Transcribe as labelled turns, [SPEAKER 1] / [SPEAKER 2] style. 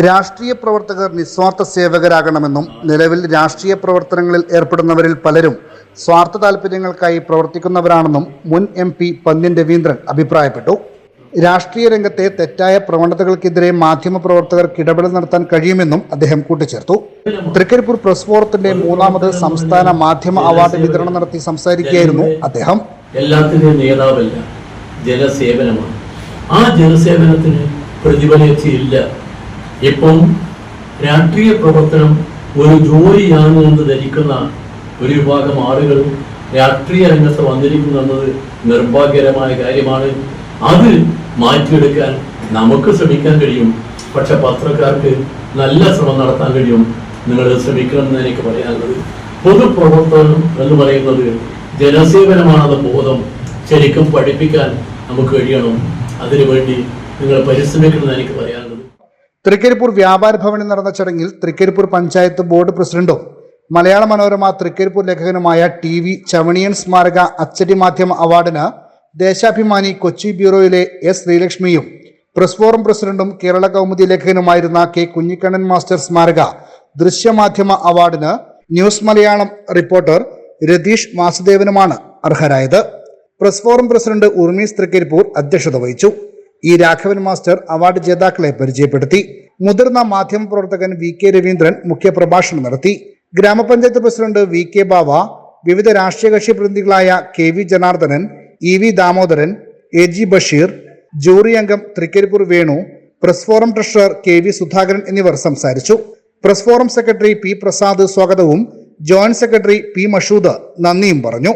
[SPEAKER 1] രാഷ്ട്രീയ പ്രവർത്തകർ നിസ്വാർത്ഥ സേവകരാകണമെന്നും നിലവിൽ രാഷ്ട്രീയ പ്രവർത്തനങ്ങളിൽ ഏർപ്പെടുന്നവരിൽ പലരും സ്വാർത്ഥ താല്പര്യങ്ങൾക്കായി പ്രവർത്തിക്കുന്നവരാണെന്നും മുൻ എം പി പന്ന്യൻ രവീന്ദ്രൻ അഭിപ്രായപ്പെട്ടു. രാഷ്ട്രീയ രംഗത്തെ തെറ്റായ പ്രവണതകൾക്കെതിരെ മാധ്യമപ്രവർത്തകർക്ക് ഇടപെടൽ നടത്താൻ കഴിയുമെന്നും അദ്ദേഹം കൂട്ടിച്ചേർത്തു. തൃക്കരിപ്പൂർ പ്രസ് ഫോറത്തിന്റെ മൂന്നാമത് സംസ്ഥാന മാധ്യമ അവാർഡ് വിതരണം നടത്തി സംസാരിക്കുകയായിരുന്നു അദ്ദേഹം.
[SPEAKER 2] എല്ലാത്തിന്റെയും നേതാവല്ല ജനസേവനമാണ് ആ ജനസേവനത്തിന് പ്രതിഫലിച്ചില്ല ഇപ്പം രാഷ്ട്രീയ പ്രവർത്തനം ഒരു ജോലിയാണ് എന്ന് ധരിക്കുന്ന ഒരു വിഭാഗം ആളുകൾ രാഷ്ട്രീയ രംഗത്ത് വന്നിരിക്കുന്നു എന്നത് നിർഭാഗ്യകരമായ കാര്യമാണ്. അത് മാറ്റിയെടുക്കാൻ നമുക്ക് ശ്രമിക്കാൻ കഴിയും. പക്ഷെ പത്രക്കാർക്ക് നല്ല ശ്രമം നടത്താൻ കഴിയും. നിങ്ങൾ ശ്രമിക്കണമെന്ന് എനിക്ക് പറയാനുള്ളത്. പൊതുപ്രവർത്തനം എന്ന് പറയുന്നത് ജനസേവനമാണെന്ന ബോധം ശരിക്കും പഠിപ്പിക്കാൻ നമുക്ക് കഴിയണം. അതിനുവേണ്ടി നിങ്ങൾ പരിശ്രമിക്കണമെന്ന് എനിക്ക് പറയാനുള്ളത്.
[SPEAKER 1] തൃക്കരിപ്പൂർ വ്യാപാര ഭവനിൽ നടന്ന ചടങ്ങിൽ തൃക്കരിപ്പൂർ പഞ്ചായത്ത് ബോർഡ് പ്രസിഡന്റും മലയാള മനോരമ തൃക്കരിപ്പൂർ ലേഖകനുമായ ടി വി ചവണിയൻ സ്മാരക അച്ചടി മാധ്യമ അവാർഡിന് ദേശാഭിമാനി കൊച്ചി ബ്യൂറോയിലെ എസ് ശ്രീലക്ഷ്മിയും പ്രസ് ഫോറം പ്രസിഡന്റും കേരള കൗമുദി ലേഖകനുമായിരുന്ന കെ കുഞ്ഞിക്കണ്ണൻ മാസ്റ്റർ സ്മാരക ദൃശ്യമാധ്യമ അവാർഡിന് ന്യൂസ് മലയാളം റിപ്പോർട്ടർ രതീഷ് വാസുദേവനുമാണ് അർഹരായത്. Press forum president Urmees Thrikaripur അധ്യക്ഷത വഹിച്ചു. ഇ രാഘവൻ മാസ്റ്റർ അവാർഡ് ജേതാക്കളെ പരിചയപ്പെടുത്തി. മുതിർന്ന മാധ്യമപ്രവർത്തകൻ വി കെ രവീന്ദ്രൻ മുഖ്യപ്രഭാഷണം നടത്തി. ഗ്രാമപഞ്ചായത്ത് പ്രസിഡന്റ് വി കെ ബാവ വിവിധ രാഷ്ട്രീയ കക്ഷി പ്രതിനിധികളായ K V Janardhanan E V Damodaran A G Basheer jury അംഗം Thrikaripur Venu press forum treasurer K V Sudhakaran എന്നിവർ സംസാരിച്ചു. Press forum secretary P Prasad സ്വാഗതവും ജോയിന്റ് സെക്രട്ടറി പി മഷൂദ് നന്ദിയും പറഞ്ഞു.